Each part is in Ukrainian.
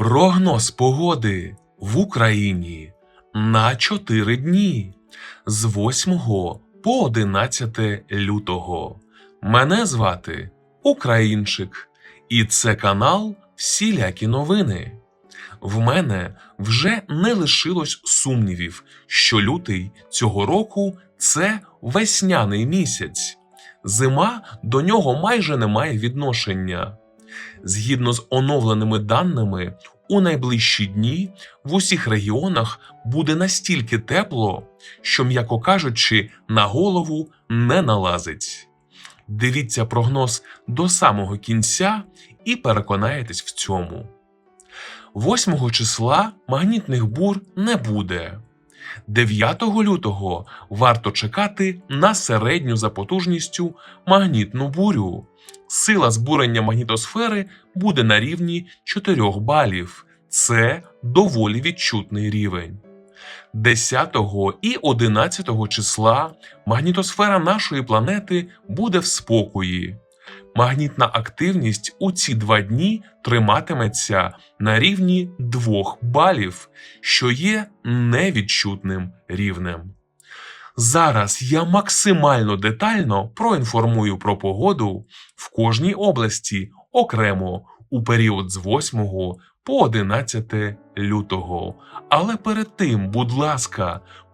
Прогноз погоди в Україні на 4 дні з 8 по 11 лютого. Мене звати Українчик, і це канал Всілякі новини. В мене вже не лишилось сумнівів, що лютий цього року це весняний місяць. Зима до нього майже не має відношення. Згідно з оновленими даними, у найближчі дні в усіх регіонах буде настільки тепло, що, м'яко кажучи, на голову не налазить. Дивіться прогноз до самого кінця і переконаєтесь в цьому. 8 числа магнітних бур не буде. 9 лютого варто чекати на середню за потужністю магнітну бурю. Сила збурення магнітосфери буде на рівні 4 балів. Це доволі відчутний рівень. 10 і 11 числа магнітосфера нашої планети буде в спокої. Магнітна активність у ці два дні триматиметься на рівні 2 балів, що є невідчутним рівнем. Зараз я максимально детально проінформую про погоду в кожній області окремо у період з 8 по 11 лютого. Але перед тим, будь ласка,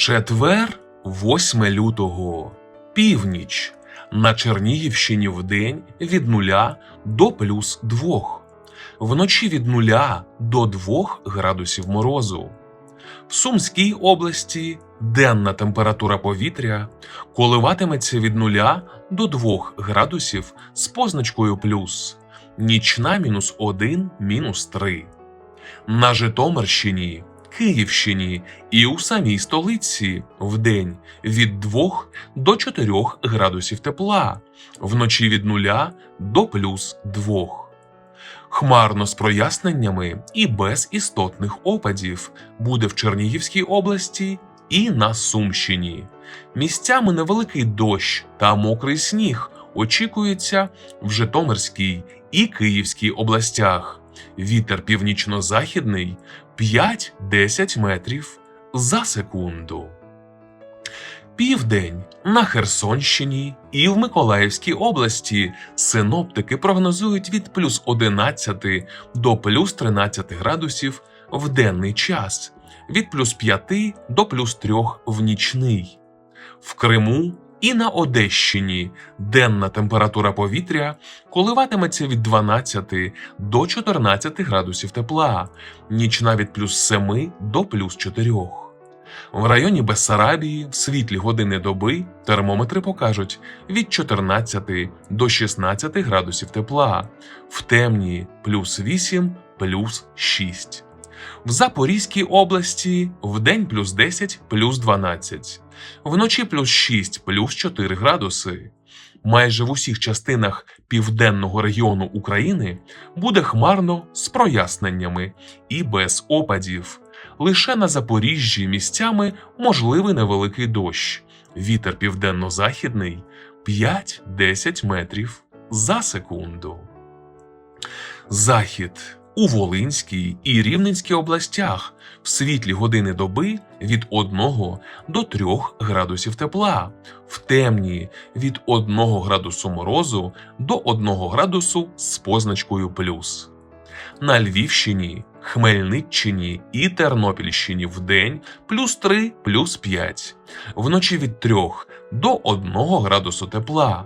Четвер, 8 лютого, північ. На Чернігівщині вдень від 0 до плюс 2. Вночі від 0 до 2 градусів морозу. В Сумській області денна температура повітря коливатиметься від 0 до 2 градусів з позначкою плюс, нічна мінус 1, мінус 3. На Житомирщині, Київщині і у самій столиці вдень від 2 до 4 градусів тепла, вночі від 0 до плюс 2. Хмарно з проясненнями і без істотних опадів буде в Чернігівській області і на Сумщині. Місцями невеликий дощ та мокрий сніг очікується в Житомирській і Київській областях. Вітер північно-західний 5-10 метрів за секунду. Південь на Херсонщині і в Миколаївській області синоптики прогнозують від плюс 11 до плюс 13 градусів в денний час, від плюс 5 до плюс 3 в нічний. В Криму і на Одещині денна температура повітря коливатиметься від 12 до 14 градусів тепла, нічна від плюс 7 до плюс 4. В районі Бессарабії в світлі години доби термометри покажуть від 14 до 16 градусів тепла, в темні плюс 8, плюс 6. В Запорізькій області вдень плюс 10, плюс 12, вночі плюс 6, плюс 4 градуси. Майже в усіх частинах південного регіону України буде хмарно з проясненнями і без опадів. Лише на Запоріжжі місцями можливий невеликий дощ. Вітер південно-західний 5-10 метрів за секунду. Захід у Волинській і Рівненській областях в світлі години доби від 1 до 3 градусів тепла, в темні від 1 градусу морозу до 1 градусу з позначкою плюс. На Львівщині Хмельниччині і Тернопільщині вдень плюс 3 плюс 5, вночі від 3 до 1 градусу тепла.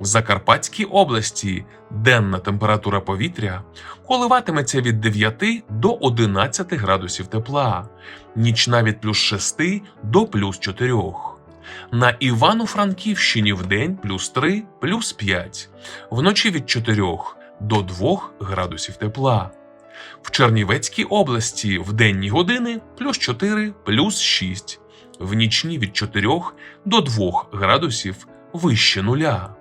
В Закарпатській області денна температура повітря коливатиметься від 9 до 11 градусів тепла, нічна від плюс 6 до плюс 4. На Івано-Франківщині вдень плюс 3 плюс 5, вночі від 4 до 2 градусів тепла. В Чернівецькій області в денні години плюс 4 плюс 6, в нічні від 4 до 2 градусів вище нуля.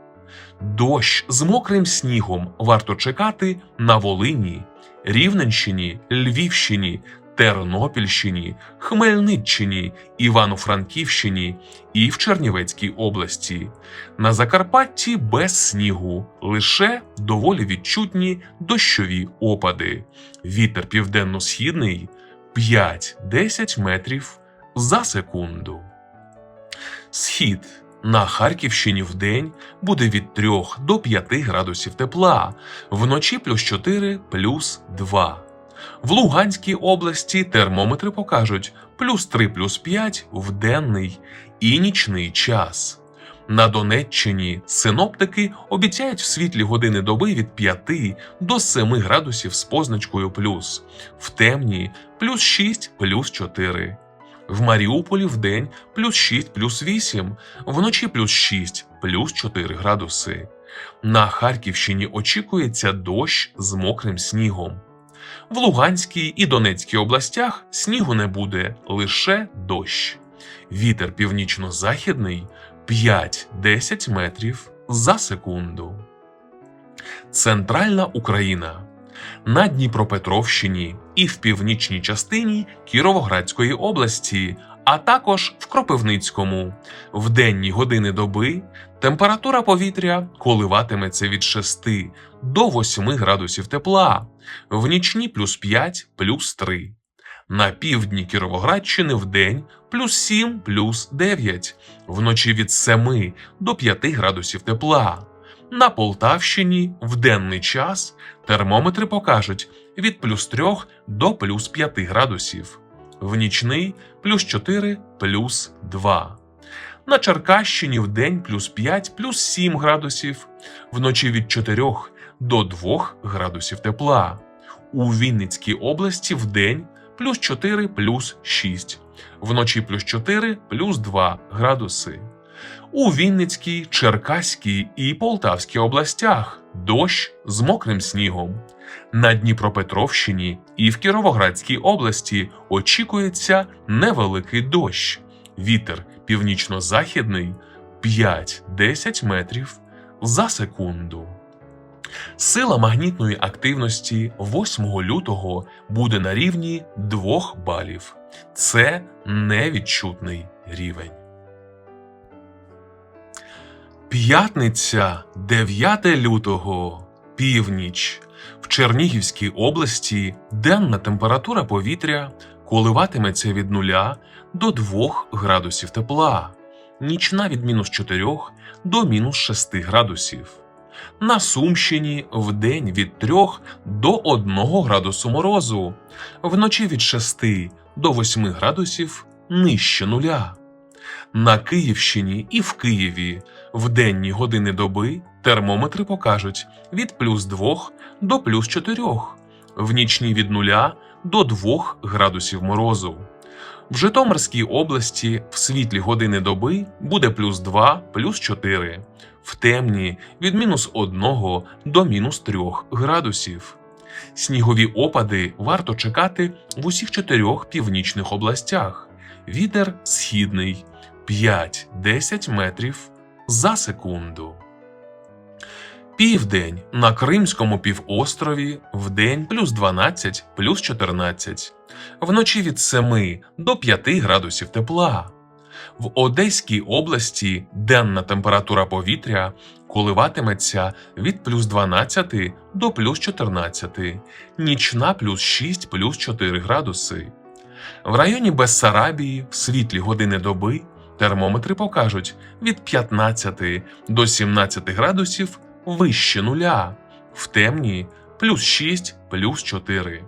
Дощ з мокрим снігом варто чекати на Волині, Рівненщині, Львівщині, Тернопільщині, Хмельниччині, Івано-Франківщині і в Чернівецькій області. На Закарпатті без снігу, лише доволі відчутні дощові опади. Вітер південно-східний 5-10 метрів за секунду. Схід на Харківщині вдень буде від 3 до 5 градусів тепла, вночі плюс 4 плюс 2. В Луганській області термометри покажуть плюс 3 плюс 5 в денний і нічний час. На Донеччині синоптики обіцяють в світлі години доби від 5 до 7 градусів з позначкою плюс, в темні плюс 6 плюс 4. В Маріуполі вдень плюс 6 плюс 8, вночі плюс 6 плюс 4 градуси. На Харківщині очікується дощ з мокрим снігом. В Луганській і Донецькій областях снігу не буде, лише дощ. Вітер північно-західний 5-10 метрів за секунду. Центральна Україна на Дніпропетровщині і в північній частині Кіровоградської області, а також в Кропивницькому. В денні години доби температура повітря коливатиметься від 6 до 8 градусів тепла, в нічні плюс 5 плюс 3. На півдні Кіровоградщини вдень плюс 7 плюс 9, вночі від 7 до 5 градусів тепла. На Полтавщині в денний час термометри покажуть від плюс 3 до плюс 5 градусів, в нічний плюс 4 плюс 2. На Черкащині в день плюс 5 плюс 7 градусів, вночі від 4 до 2 градусів тепла. У Вінницькій області в день плюс 4 плюс 6, вночі плюс 4 плюс 2 градуси. У Вінницькій, Черкаській і Полтавській областях дощ з мокрим снігом. На Дніпропетровщині і в Кіровоградській області очікується невеликий дощ. Вітер північно-західний 5-10 метрів за секунду. Сила магнітної активності 8 лютого буде на рівні 2 балів. Це невідчутний рівень. П'ятниця 9 лютого, північ. В Чернігівській області денна температура повітря коливатиметься від 0 до 2 градусів тепла, нічна від мінус 4 до мінус 6 градусів. На Сумщині вдень від 3 до 1 градусу морозу, вночі від 6 до 8 градусів нижче нуля. На Київщині і в Києві в денні години доби термометри покажуть від плюс 2 до плюс 4, в нічні від 0 до 2 градусів морозу. В Житомирській області в світлі години доби буде плюс 2 плюс 4, в темні від мінус 1 до мінус 3 градусів. Снігові опади варто чекати в усіх чотирьох північних областях. Вітер східний 5-10 метрів за секунду. Південь на Кримському півострові вдень плюс 12 плюс 14, вночі від 7 до 5 градусів тепла. В Одеській області денна температура повітря коливатиметься від плюс 12 до плюс 14, нічна плюс 6 плюс 4 градуси. В районі Бессарабії в світлі години доби термометри покажуть від 15 до 17 градусів вище нуля, в темні плюс 6 плюс 4.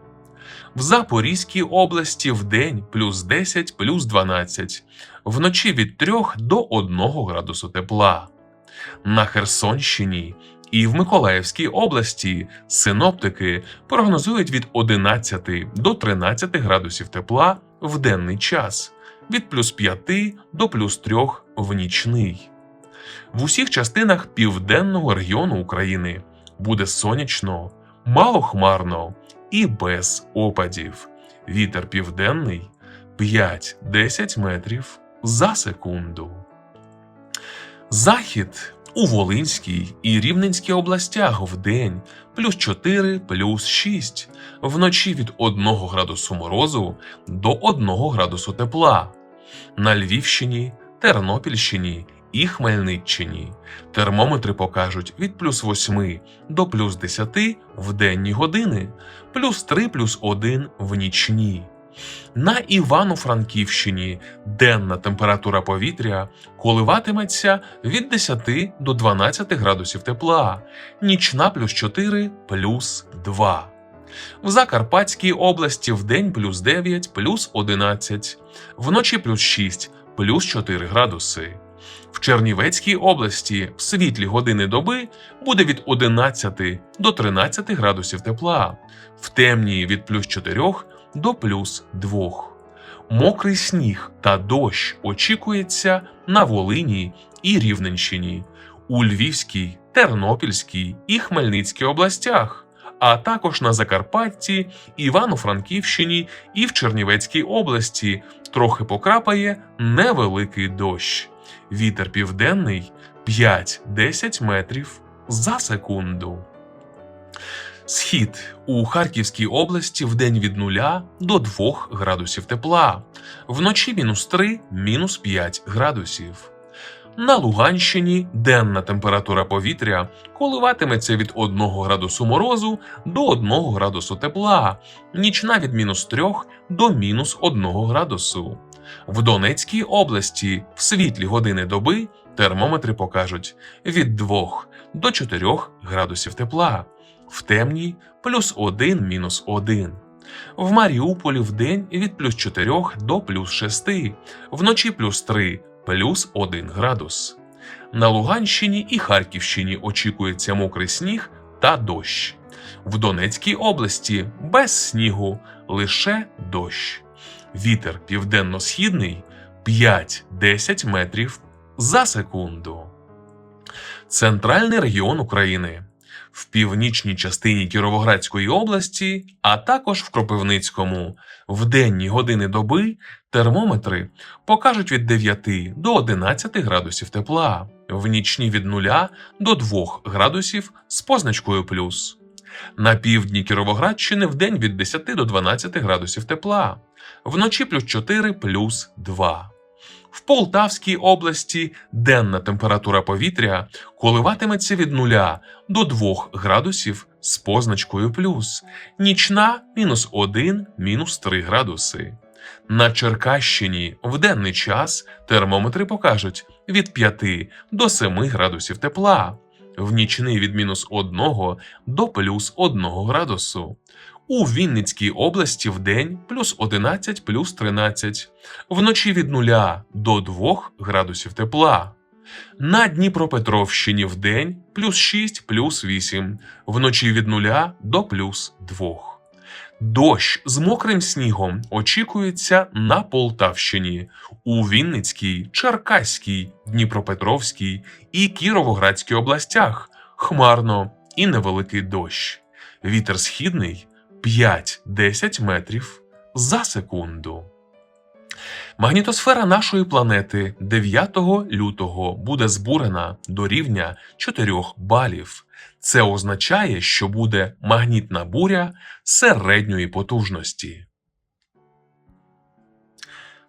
В Запорізькій області вдень плюс 10 плюс 12, вночі від 3 до 1 градусу тепла. На Херсонщині і в Миколаївській області синоптики прогнозують від 11 до 13 градусів тепла в денний час, від плюс 5 до плюс 3 в нічний. В усіх частинах південного регіону України буде сонячно, малохмарно і без опадів. Вітер південний 5-10 метрів за секунду. Захід у Волинській і Рівненській областях вдень плюс 4 плюс 6, вночі від 1 градусу морозу до 1 градусу тепла. На Львівщині, Тернопільщині і Хмельниччині термометри покажуть від плюс 8 до плюс 10 в денні години, плюс 3 плюс 1 в нічні. На Івано-Франківщині денна температура повітря коливатиметься від 10 до 12 градусів тепла, нічна плюс 4 плюс 2. В Закарпатській області вдень плюс 9 плюс 11, вночі плюс 6 плюс 4 градуси. В Чернівецькій області в світлі години доби буде від 11 до 13 градусів тепла, в темній від плюс 4 до плюс 2. Мокрий сніг та дощ очікується на Волині і Рівненщині, у Львівській, Тернопільській і Хмельницькій областях, а також на Закарпатті, Івано-Франківщині і в Чернівецькій області трохи покрапає невеликий дощ. Вітер південний 5-10 метрів за секунду. Схід у Харківській області вдень від 0 до 2 градусів тепла, вночі мінус 3, мінус 5 градусів. На Луганщині денна температура повітря коливатиметься від 1 градусу морозу до 1 градусу тепла, нічна від мінус 3 до мінус 1 градусу. В Донецькій області в світлі години доби термометри покажуть від 2 до 4 градусів тепла, в темній плюс 1 мінус 1. В Маріуполі вдень від плюс 4 до плюс 6, вночі плюс 3 плюс 1 градус. На Луганщині і Харківщині очікується мокрий сніг та дощ. В Донецькій області без снігу лише дощ. Вітер південно-східний 5-10 метрів за секунду. Центральний регіон України. В північній частині Кіровоградської області, а також в Кропивницькому, в денні години доби термометри покажуть від 9 до 11 градусів тепла, в нічні від 0 до 2 градусів з позначкою плюс. На півдні Кіровоградщини в день від 10 до 12 градусів тепла, вночі плюс 4 плюс 2. В Полтавській області денна температура повітря коливатиметься від 0 до 2 градусів з позначкою плюс, нічна мінус 1 мінус 3 градуси. На Черкащині в денний час термометри покажуть від 5 до 7 градусів тепла, в нічний від мінус 1 до плюс 1 градусу. У Вінницькій області в день плюс 11 плюс 13, вночі від 0 до 2 градусів тепла. На Дніпропетровщині в день плюс 6 плюс 8, вночі від 0 до плюс 2. Дощ з мокрим снігом очікується на Полтавщині, у Вінницькій, Черкаській, Дніпропетровській і Кіровоградській областях хмарно і невеликий дощ. Вітер східний 5-10 метрів за секунду. Магнітосфера нашої планети 9 лютого буде збурена до рівня 4 балів. Це означає, що буде магнітна буря середньої потужності.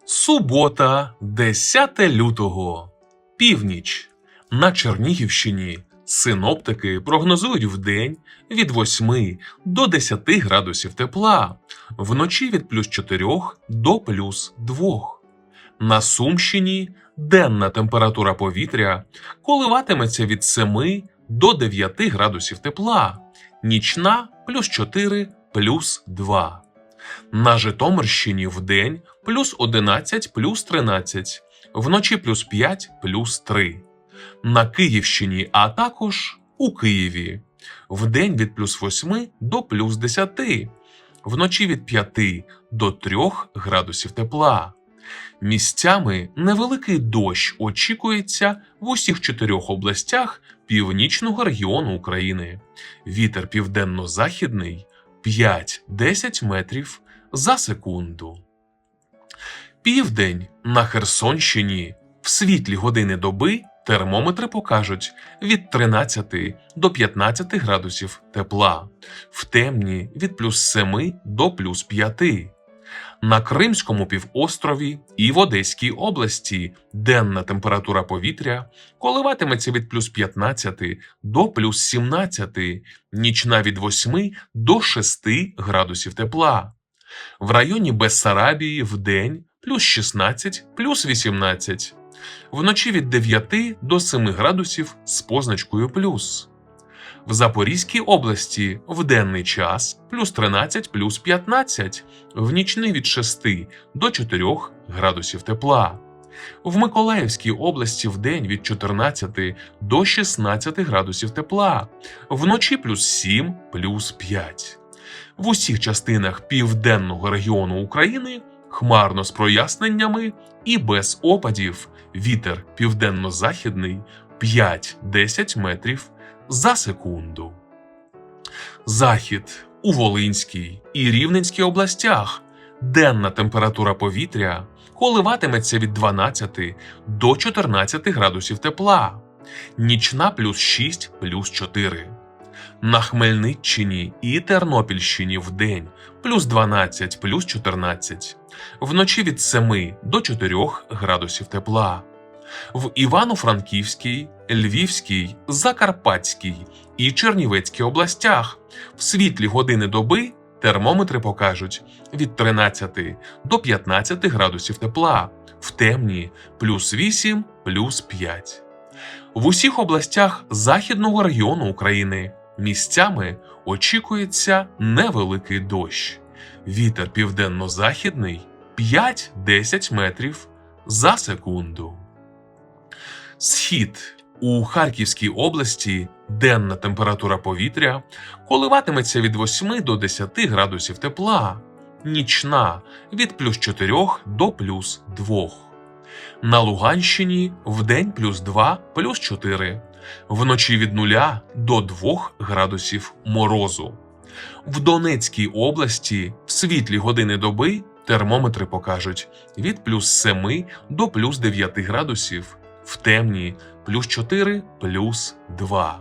Субота, 10 лютого. Північ. На Чернігівщині синоптики прогнозують вдень від 8 до 10 градусів тепла, вночі від плюс 4 до плюс 2. На Сумщині денна температура повітря коливатиметься від 7 до 9 градусів тепла, нічна плюс 4 плюс 2. На Житомирщині вдень плюс 11 плюс 13, вночі плюс 5 плюс 3. На Київщині, а також у Києві. Вдень від плюс 8 до плюс 10, вночі від 5 до 3 градусів тепла. Місцями невеликий дощ очікується в усіх чотирьох областях північного регіону України. Вітер південно-західний 5-10 метрів за секунду. Південь на Херсонщині в світлі години доби термометри покажуть від 13 до 15 градусів тепла, в темні від плюс 7 до плюс 5. На Кримському півострові і в Одеській області денна температура повітря коливатиметься від плюс 15 до плюс 17, нічна від 8 до 6 градусів тепла. В районі Бессарабії в день плюс 16, плюс 18, вночі від 9 до 7 градусів з позначкою плюс. В Запорізькій області в денний час плюс 13 плюс 15, в нічний від 6 до 4 градусів тепла. В Миколаївській області в день від 14 до 16 градусів тепла, вночі плюс 7 плюс 5. В усіх частинах південного регіону України хмарно з проясненнями і без опадів вітер південно-західний 5-10 метрів за секунду. Захід у Волинській і Рівненській областях денна температура повітря коливатиметься від 12 до 14 градусів тепла, нічна плюс 6 плюс 4. На Хмельниччині і Тернопільщині в день плюс 12 плюс 14, вночі від 7 до 4 градусів тепла. В Івано-Франківській, Львівській, Закарпатській і Чернівецькій областях в світлі години доби термометри покажуть від 13 до 15 градусів тепла, в темні плюс 8 плюс 5. В усіх областях Західного регіону України місцями очікується невеликий дощ. Вітер південно-західний 5-10 метрів за секунду. Схід у Харківській області денна температура повітря коливатиметься від 8 до 10 градусів тепла, нічна від плюс 4 до плюс 2. На Луганщині вдень плюс 2 плюс 4, вночі від 0 до 2 градусів морозу. В Донецькій області в світлі години доби термометри покажуть від плюс 7 до плюс 9 градусів, в темні плюс 4 плюс 2.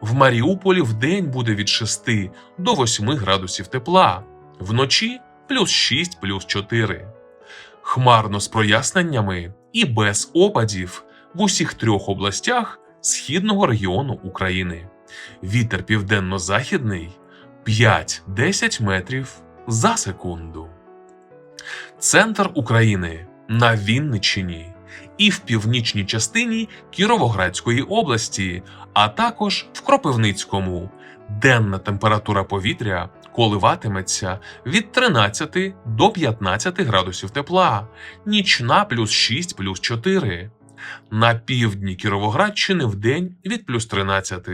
В Маріуполі вдень буде від 6 до 8 градусів тепла, вночі плюс 6 плюс 4. Хмарно з проясненнями і без опадів в усіх трьох областях східного регіону України. Вітер південно-західний 5-10 метрів за секунду. Центр України на Вінниччині і в північній частині Кіровоградської області, а також в Кропивницькому. Денна температура повітря коливатиметься від 13 до 15 градусів тепла, нічна плюс 6 плюс 4. На півдні Кіровоградщини в день від плюс 13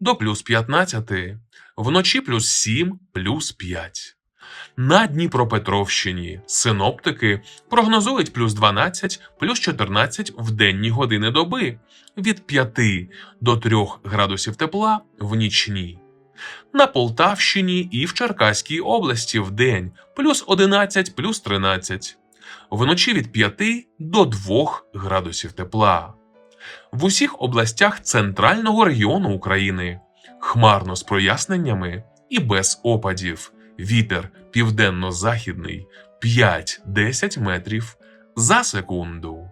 до плюс 15, вночі плюс 7 плюс 5. На Дніпропетровщині синоптики прогнозують плюс 12, плюс 14 в денні години доби, від 5 до 3 градусів тепла в нічні. На Полтавщині і в Черкаській області в день плюс 11, плюс 13, вночі від 5 до 2 градусів тепла. В усіх областях центрального регіону України хмарно з проясненнями і без опадів. Вітер південно-західний 5-10 метрів за секунду.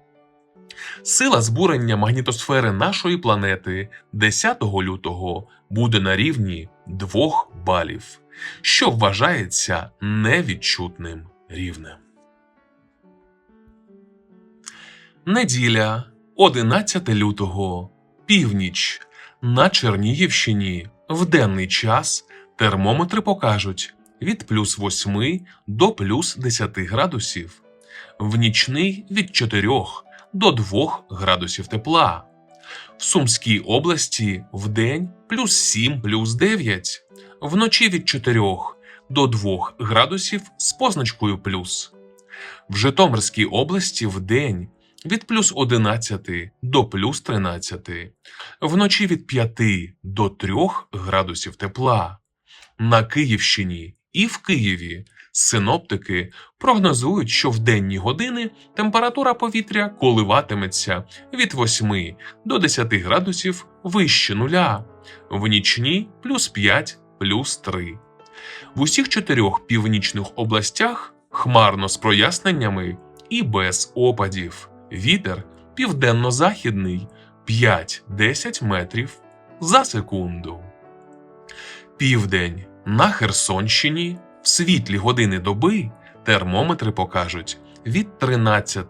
Сила збурення магнітосфери нашої планети 10 лютого буде на рівні 2 балів, що вважається невідчутним рівнем. Неділя 11 лютого. Північ. На Чернігівщині в денний час термометри покажуть від плюс 8 до плюс 10 градусів, в нічний від 4 до 2 градусів тепла. В Сумській області вдень плюс 7 плюс 9, вночі від 4 до 2 градусів з позначкою плюс. В Житомирській області вдень від плюс 11 до плюс 13, вночі від 5 до 3 градусів тепла. На Київщині і в Києві синоптики прогнозують, що в денні години температура повітря коливатиметься від 8 до 10 градусів вище нуля, в нічні плюс 5 плюс 3. В усіх чотирьох північних областях хмарно з проясненнями і без опадів. Вітер південно-західний 5-10 метрів за секунду. Південь на Херсонщині в світлі години доби термометри покажуть від 13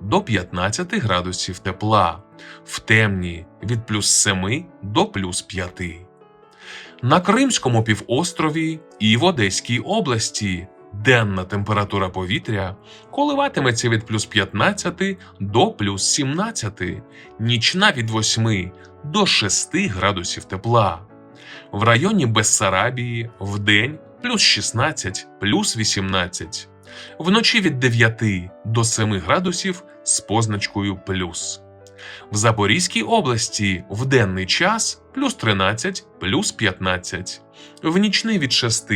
до 15 градусів тепла, в темні від плюс 7 до плюс 5. На Кримському півострові і в Одеській області денна температура повітря коливатиметься від плюс 15 до плюс 17, нічна від 8 до 6 градусів тепла. В районі Бессарабії вдень плюс 16, плюс 18, вночі від 9 до 7 градусів з позначкою плюс. В Запорізькій області в денний час плюс 13, плюс 15, в нічний від 6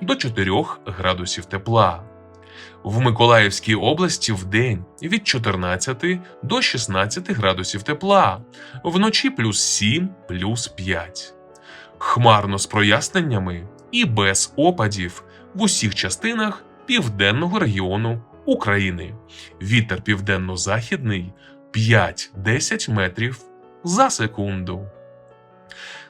до 4 градусів тепла. В Миколаївській області в день від 14 до 16 градусів тепла, вночі плюс 7, плюс 5. Хмарно з проясненнями і без опадів в усіх частинах південного регіону України. Вітер південно-західний 5-10 метрів за секунду.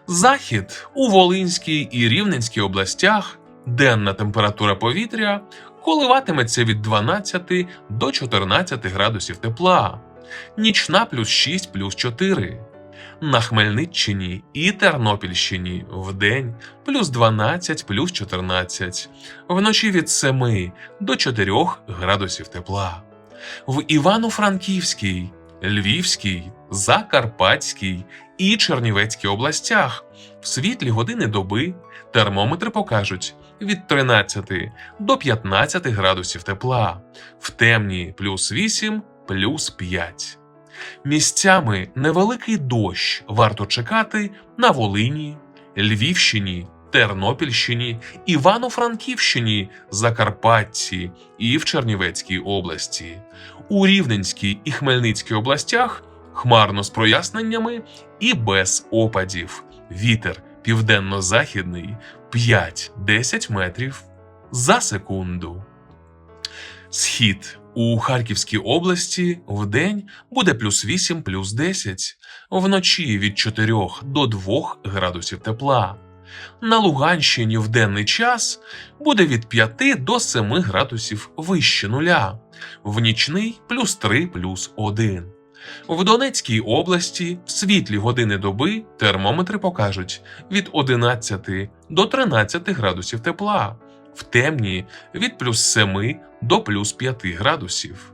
Захід у Волинській і Рівненській областях денна температура повітря коливатиметься від 12 до 14 градусів тепла, нічна плюс 6 плюс 4. На Хмельниччині і Тернопільщині вдень плюс 12 плюс 14, вночі від 7 до 4 градусів тепла. В Івано-Франківській, Львівській, Закарпатській і Чернівецькій областях в світлі години доби термометри покажуть від 13 до 15 градусів тепла, в темні плюс 8 плюс 5. Місцями невеликий дощ варто чекати на Волині, Львівщині, Тернопільщині, Івано-Франківщині, Закарпатті і в Чернівецькій області. У Рівненській і Хмельницькій областях хмарно з проясненнями і без опадів. Вітер південно-західний 5-10 метрів за секунду. Схід у Харківській області вдень буде плюс 8 плюс 10, вночі від 4 до 2 градусів тепла. На Луганщині в денний час буде від 5 до 7 градусів вище нуля, в нічний плюс 3 плюс 1. В Донецькій області в світлі години доби термометри покажуть від 11 до 13 градусів тепла, в темні від плюс 7 до плюс 5 градусів.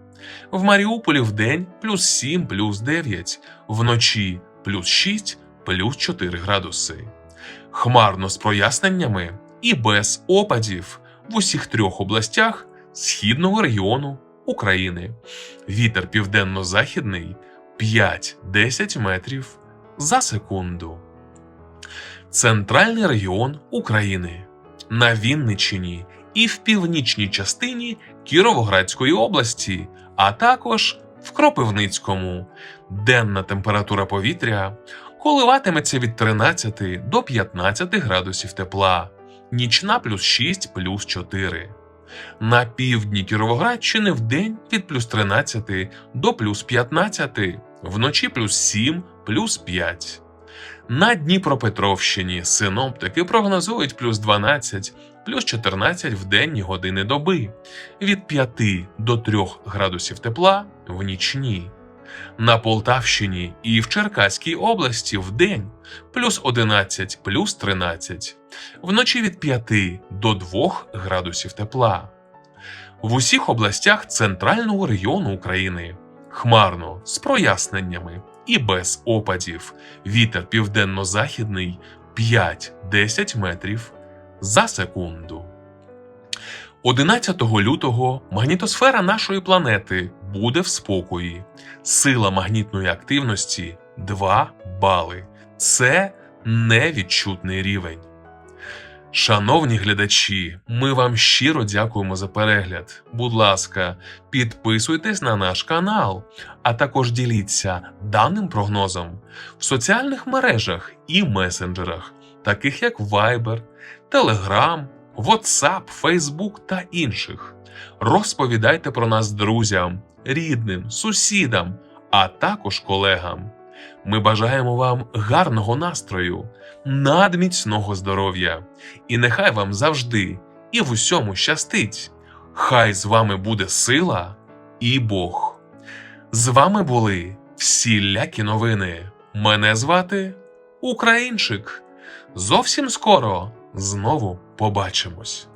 В Маріуполі вдень плюс 7 плюс 9, вночі плюс 6 плюс 4 градуси. Хмарно з проясненнями і без опадів в усіх трьох областях східного регіону України. Вітер південно-західний 5-10 метрів за секунду. Центральний регіон України на Вінниччині і в північній частині Кіровоградської області, а також в Кропивницькому. Денна температура повітря коливатиметься від 13 до 15 градусів тепла, нічна плюс 6 плюс 4. На півдні Кіровоградщини вдень від плюс 13 до плюс 15, вночі плюс 7 плюс 5. На Дніпропетровщині синоптики прогнозують плюс 12, плюс 14 в денні години доби, від 5 до 3 градусів тепла в нічні. На Полтавщині і в Черкаській області в день плюс 11, плюс 13, вночі від 5 до 2 градусів тепла. В усіх областях центрального регіону України хмарно з проясненнями і без опадів. Вітер південно-західний 5-10 метрів за секунду. 11 лютого магнітосфера нашої планети буде в спокої. Сила магнітної активності 2 бали. Це невідчутний рівень. Шановні глядачі, ми вам щиро дякуємо за перегляд. Будь ласка, підписуйтесь на наш канал, а також діліться даним прогнозом в соціальних мережах і месенджерах, таких як Viber, Telegram, WhatsApp, Facebook та інших. Розповідайте про нас друзям, рідним, сусідам, а також колегам. Ми бажаємо вам гарного настрою, надміцного здоров'я, і нехай вам завжди і в усьому щастить. Хай з вами буде сила і Бог. З вами були всілякі новини. Мене звати Українчик. Зовсім скоро знову побачимось.